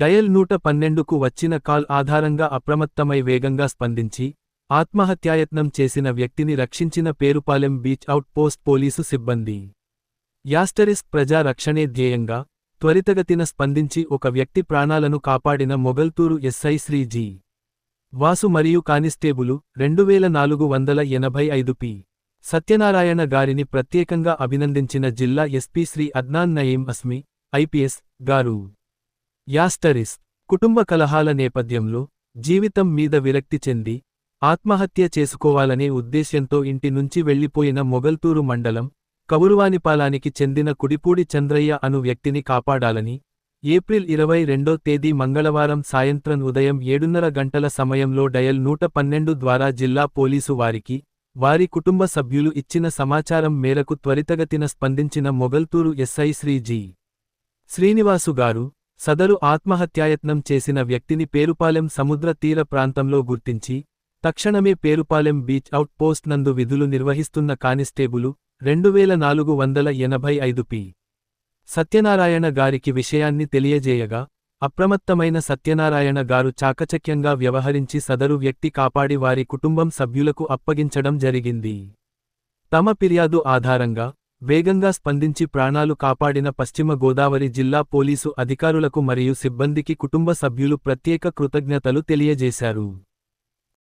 Dial నూట పన్నెండుకు వచ్చిన call ఆధారంగా అప్రమత్తమై వేగంగా స్పందించి ఆత్మహత్యాయత్నం చేసిన వ్యక్తిని రక్షించిన Perupalem beach outpost police సిబ్బంది. యాస్టరిస్ట్ ప్రజా రక్షణే ధ్యేయంగా త్వరితగతిన స్పందించి ఒక వ్యక్తి ప్రాణాలను కాపాడిన మొగల్తూరు ఎస్ఐ శ్రీజీ వాసు మరియు కానిస్టేబులు రెండువేల నాలుగు వందల ఎనభై ఐదు పి. సత్యనారాయణ గారిని ప్రత్యేకంగా అభినందించిన జిల్లా ఎస్పీ శ్రీ అద్నాన్ నయీం అస్మి ఐపీఎస్ గారు. యాస్టరిస్ కుటుంబ కలహాల నేపథ్యంలో జీవితం మీద విరక్తి చెంది ఆత్మహత్య చేసుకోవాలనే ఉద్దేశ్యంతో ఇంటి నుంచి వెళ్ళిపోయిన మొగల్తూరు మండలం కవురువానిపాలానికి చెందిన కుడిపూడి చంద్రయ్య అను వ్యక్తిని కాపాడాలని ఏప్రిల్ ఇరవై రెండో తేదీ మంగళవారం సాయంత్రం ఉదయం ఏడున్నర గంటల సమయంలో డయల్ నూట పన్నెండు ద్వారా జిల్లా పోలీసు వారికి వారి కుటుంబ సభ్యులు ఇచ్చిన సమాచారం మేరకు త్వరితగతిన స్పందించిన మొగల్తూరు ఎస్ఐ శ్రీ జి. శ్రీనివాసు గారు సదరు ఆత్మహత్యాయత్నం చేసిన వ్యక్తిని పేరుపాలెం సముద్ర తీర ప్రాంతంలో గుర్తించి తక్షణమే పేరుపాలెం బీచ్ అవుట్ పోస్ట్ నందు విధులు నిర్వహిస్తున్న కానిస్టేబులు రెండువేల నాలుగు వందల ఎనభై ఐదు పి. సత్యనారాయణ గారికి విషయాన్ని తెలియజేయగా అప్రమత్తమైన సత్యనారాయణ గారు చాకచక్యంగా వ్యవహరించి సదరు వ్యక్తి కాపాడి వారి కుటుంబం సభ్యులకు అప్పగించడం జరిగింది. తమ ఫిర్యాదు ఆధారంగా వేగంగా స్పందించి ప్రాణాలు కాపాడిన పశ్చిమ గోదావరి జిల్లా పోలీసు అధికారులకు మరియు సిబ్బందికి కుటుంబ సభ్యులు ప్రత్యేక కృతజ్ఞతలు తెలియజేశారు.